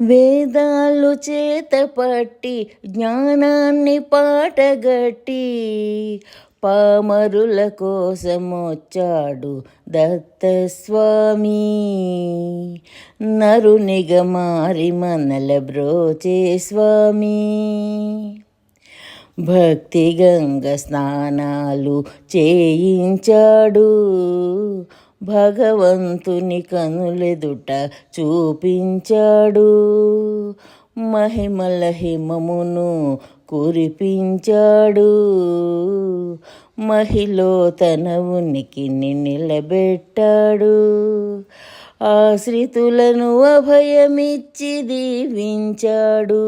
వేదాలు చేతపట్టి జ్ఞానాన్ని పాటగట్టి పామరుల కోసమొచ్చాడు దత్తస్వామి. నరునిగ మారి మనల బ్రోచే స్వామి. భక్తి గంగ స్నానాలు చేయించాడు. భగవంతుని కనులెదుట చూపించాడు. మహిమల హిమమును కురిపించాడు. మహిలో తన ఉనికిని నిలబెట్టాడు. ఆశ్రితులను అభయమిచ్చి దీవించాడు.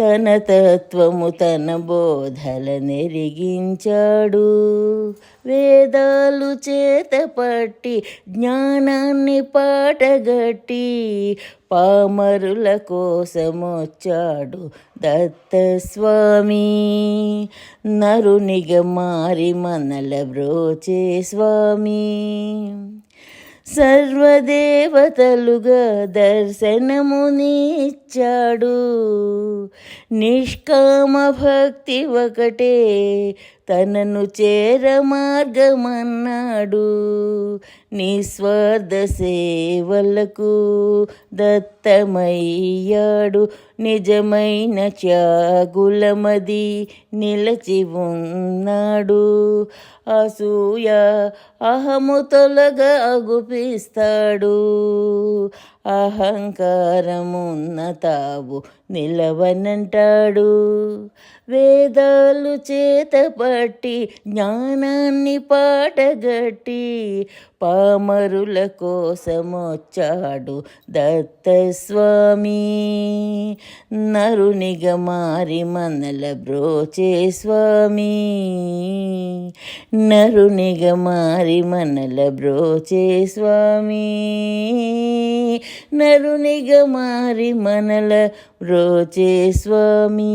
తన తత్వము తన బోధల నెరిగించాడు. వేదాలు చేతపట్టి జ్ఞానాన్ని పాటగట్టి పామరుల కోసమొచ్చాడు దత్తస్వామి. నరునిగ మారి మనల బ్రోచే స్వామి. సర్వదేవతలుగా దర్శనమునిచ్చాడు. నిష్కామ భక్తి ఒకటే తనను చేర మార్గమన్నాడు. నిస్వార్థ సేవలకు దత్తమయ్యాడు. నిజమైన త్యాగులమది నిలచి ఉన్నాడు. అసూయ అహము తొలగ అగుపిస్తాడు. అహంకారమున్న తావు నిలవనంటాడు. వేదాలు చేతపట్టి జ్ఞానాన్ని పాటగట్టి పామరుల కోసమొచ్చాడు దత్తస్వామి. నరునిగ మారి మనల బ్రోచే స్వామి నరునిగ మారి మనల బ్రోచే స్వామి నరునిగ మారి మనల బ్రోచే స్వామి